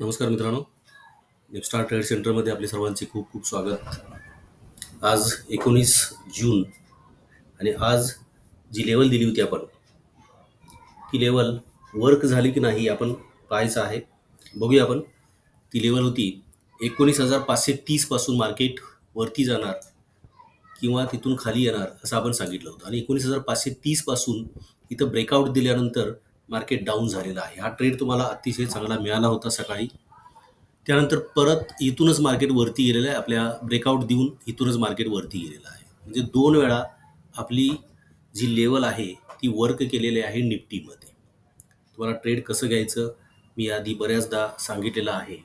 नमस्कार मित्रांनो. निपस्टार ट्रेड सेंटरमध्ये आपले सर्वांचे खूप खूप स्वागत. आज एकोणीस जून आणि आज जी लेवल दिली होती आपण ती लेवल वर्क झाली की नाही आपण पाहायचं आहे. बघूया आपण. ती लेवल होती एकोणीस हजार पाचशे तीसपासून मार्केट वरती जाणार किंवा तिथून खाली येणार असं आपण सांगितलं होतं. आणि एकोणीस हजार पाचशे तीसपासून इथं ब्रेकआउट दिल्यानंतर मार्केट डाऊन झालेलं आहे. हा ट्रेड तुम्हाला अतिशय चांगला मिळाला होता सकाळी. त्यानंतर परत इथूनच मार्केट वरती गेलेलं आहे. आपल्या ब्रेकआउट देऊन इथूनच मार्केट वरती गेलेलं आहे. म्हणजे दोन वेळा आपली जी लेवल आहे ती वर्क केलेली आहे निफ्टीमध्ये. तुम्हाला ट्रेड कसं घ्यायचं मी आधी बऱ्याचदा सांगितलेलं आहे.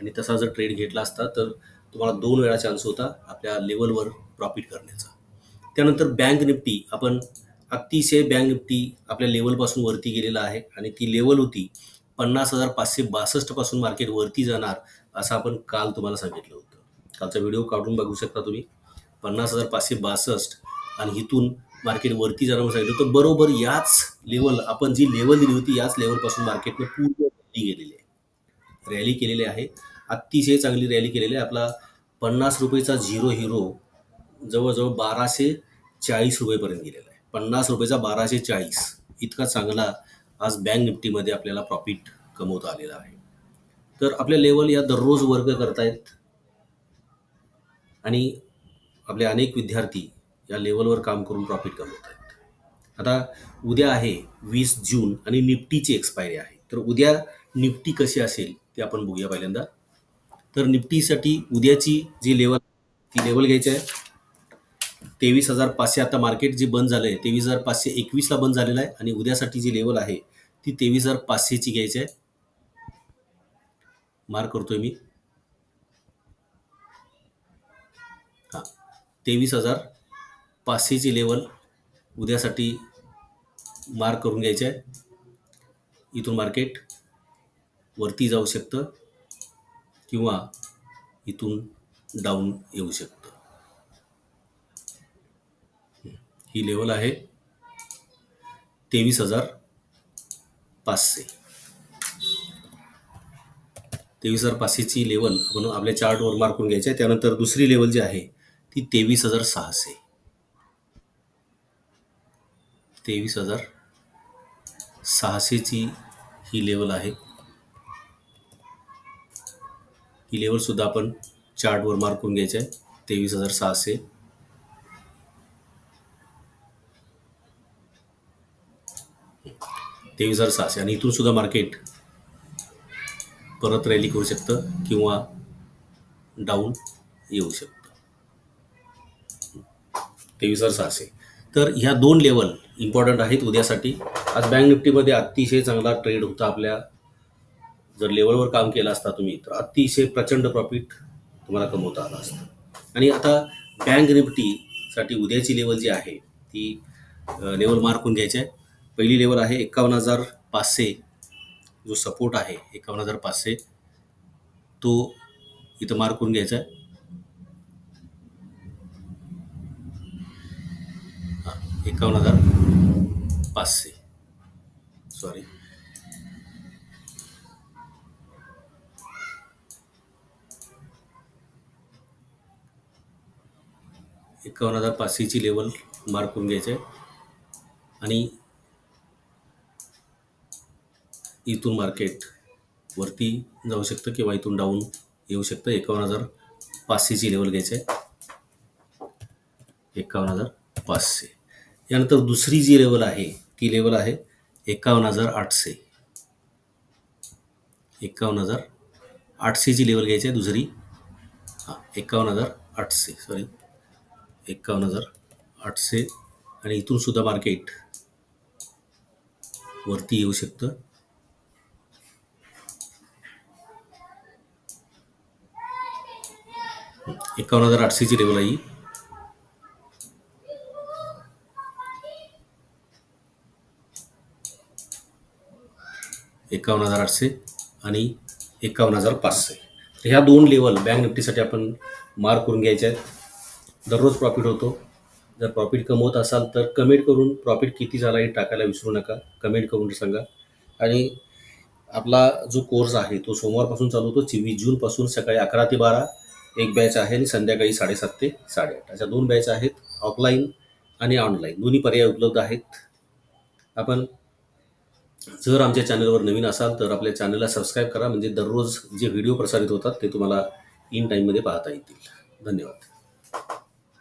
आणि तसा जर ट्रेड घेतला असता तर तुम्हाला दोन वेळा चान्स होता आपल्या लेवलवर प्रॉफिट करण्याचा. त्यानंतर बँक निफ्टी आपण अतिशय बँक निफ्टी आपल्या लेवलपासून वरती गेलेला आहे. आणि ती लेवल होती पन्नास हजार पाचशे बासष्टपासून मार्केट वरती जाणार असं आपण काल तुम्हाला सांगितलं होतं. कालचा व्हिडिओ काढून बघू शकता तुम्ही. पन्नास हजार पाचशे बासष्ट आणि इथून मार्केट वरती जाणार सांगितलं तर बरोबर याच लेवल आपण जी लेवल दिली होती याच लेवलपासून मार्केटने पूर्ण रॅली गेलेली आहे. रॅली केलेली आहे. अतिशय चांगली रॅली केलेली आहे. आपला पन्नास रुपयेचा झिरो हिरो जवळजवळ बाराशे चाळीस रुपयेपर्यंत गेलेला आहे. पन्नास रुपयेचा बाराशे चाळीस. इतका चांगला आज बँक निफ्टीमध्ये आपल्याला प्रॉफिट कमवता आलेला आहे. तर आपल्या लेवल या दररोज वर्ग करतायत. आणि आपले अनेक विद्यार्थी या लेवलवर काम करून प्रॉफिट कमवत आहेत आता उद्या आहे वीस जून आणि निफ्टीची एक्सपायरी आहे. तर उद्या निफ्टी कशी असेल ते आपण बघूया पहिल्यांदा. तर निफ्टीसाठी उद्याची जी लेवल ती लेवल घ्यायची आहे. तेवीस हजार पाचशे आता मार्केट जे बंद झालं आहे तेवीस हजार पाचशे एकवीसला बंद झालेलं आहे आणि उद्यासाठी जी लेवल आहे ती तेवीस हजार पाचशेची घ्यायची आहे. मार्क करतोय मी. हां तेवीस हजार पाचशेची लेवल उद्यासाठी मार्क करून घ्यायचं आहे. इथून मार्केट वरती जाऊ शकतं किंवा इथून डाऊन येऊ शकतं. ही लेवल आहे तेवीस हजार पाचशे. तेवीस हजार पाचशेची लेवल आपण आपल्या चार्टवर मार्कून घ्यायची आहे. त्यानंतर दुसरी लेवल जी आहे ती तेवीस हजार सहाशे. तेवीस हजार सहाशेची ही लेवल आहे. ही लेवलसुद्धा आपण चार्टवर मार्क करून घ्यायची आहे. तेवीस हजार सहाशे. तेवीस हजार सहाशे आणि इथून सुद्धा मार्केट परत रॅली करू शकतं किंवा डाऊन येऊ शकतं. तेवीस हजार सहाशे तर ह्या दोन लेवल इम्पॉर्टंट आहेत उद्यासाठी. आज बँक निफ्टीमध्ये अतिशय चांगला ट्रेड होता आपल्या. जर लेवलवर काम केलं असता तुम्ही तर अतिशय प्रचंड प्रॉफिट तुम्हाला कमवता आला असतं. आणि आता बँक निफ्टीसाठी उद्याची लेवल जी आहे ती लेवल मार्क होऊन घ्यायची आहे. पहिली लेवल आहे एकावन्न हजार पाचशे. जो सपोर्ट आहे एकावन्न हजार पाचशे. तो इथं मार्क करून घ्यायचा आहे. हां एकावन्न हजार पाचशे. सॉरी एकावन्न हजार पाचशेची लेवल मार्क करून घ्यायचं आहे. आणि इथून मार्केट वरती जाऊ शकतं किंवा इथून डाऊन येऊ शकतं. एकावन्न हजार पाचशेची लेवल घ्यायची आहे. एकावन्न हजार पाचशे. यानंतर दुसरी जी लेवल आहे ती लेवल आहे एकावन्न हजार आठशे. एकावन्न हजार आठशेची लेवल घ्यायची आहे दुसरी. हां एकावन्न हजार आठशे सॉरी एकावन्न हजार आठशे. आणि इथून सुद्धा मार्केट वरती येऊ शकतं. एकावन्न हजार आठशेची लेवल आहे एकावन्न हजार आठशे आणि एकावन्न हजार पाचशे. तर ह्या दोन लेवल बँक निफ्टीसाठी आपण मार्क करून घ्यायचे आहेत. दररोज प्रॉफिट होतो. जर प्रॉफिट कमवत असाल तर कमेंट करून प्रॉफिट किती झाला हे टाकायला विसरू नका. कमेंट करून सांगा. आणि आपला जो कोर्स आहे तो सोमवारपासून चालू होतो. चोवीस जूनपासून सकाळी अकरा ते बारा. एक बॅच आहे आणि संध्याकाळी साडेसात ते साडेआठ. अशा दोन बॅच आहेत ऑफलाईन आणि ऑनलाईन दोन्ही पर्याय उपलब्ध आहेत. आपण जर आमच्या चॅनलवर नवीन असाल तर आपल्या चॅनलला सबस्क्राईब करा. म्हणजे दररोज जे व्हिडिओ प्रसारित होतात ते तुम्हाला इन टाईममध्ये पाहता येतील. धन्यवाद.